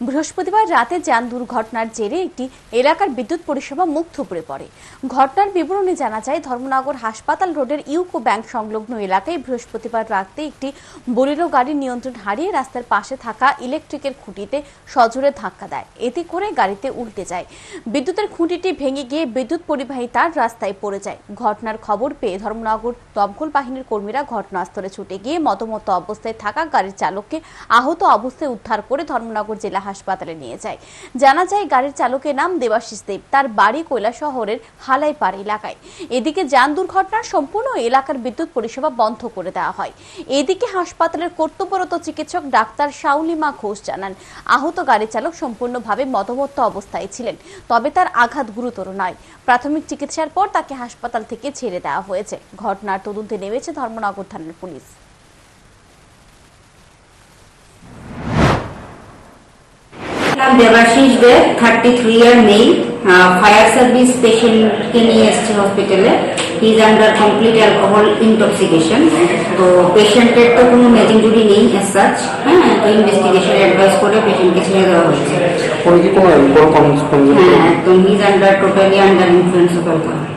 বৃহস্পতিবার রাতে যান দুর্ঘটনার জেরে একটি এলাকার বিদ্যুৎ পরিষেবা মুখ থুবড়ে পড়ে। ঘটনার বিবরণে জানা যায়, ধর্মনগর হাসপাতাল রোডের ইউকো ব্যাংক সংলগ্ন এলাকায় বৃহস্পতিবার রাতে একটি বোলেরো গাড়ির নিয়ন্ত্রণ হারিয়ে রাস্তার পাশে থাকা ইলেকট্রিকের খুঁটিতে সজোরে ধাক্কা দেয়। এতে করে গাড়িতে উল্টে যায়। বিদ্যুতের খুঁটিটি ভেঙে গিয়ে বিদ্যুৎ পরিবাহী তার রাস্তায় পড়ে যায়। ঘটনার খবর পেয়ে ধর্মনগর দমকল বাহিনীর কর্মীরা ঘটনাস্থলে ছুটে গিয়ে মতমত অবস্থায় থাকা গাড়ির চালককে আহত অবস্থায় উদ্ধার করে ধর্মনগর জেলা হাসপাতালে নিয়ে যায়। জানা যায়, গাড়ির চালকের নাম দেবাশিস দেব। তার বাড়ি কৈলা শহরের হালাইপাড় এলাকায়। এদিকে যান দুর্ঘটনার সম্পূর্ণ এলাকার বিদ্যুৎ পরিষেবা বন্ধ করে দেওয়া হয়। এদিকে হাসপাতালের কর্তব্যরত চিকিৎসক ডাক্তার শাউলিমা ঘোষ জানান, আহত গাড়ি চালক সম্পূর্ণভাবে মতমত্ত অবস্থায় ছিলেন, তবে তার আঘাত গুরুতর নয়। প্রাথমিক চিকিৎসার পর তাকে হাসপাতাল থেকে ছেড়ে দেওয়া হয়েছে। ঘটনার তদন্তে নেমেছে ধর্মনগর থানার পুলিশ। নাম Debashis Deb thirty three year male fire service পেশেন্টকে নিয়ে এসছে হসপিটালে is under complete alcohol intoxication তো পেশেন্টের তো কোনো মেজিঞ্জুরি নেই এস সাচ হ্যাঁ? তো ইনভেস্টিগেশন অ্যাডভাইস করে পেশেন্টকে ছেড়ে দেওয়া হয়েছে। হ্যাঁ তো is under totally under influence of alcohol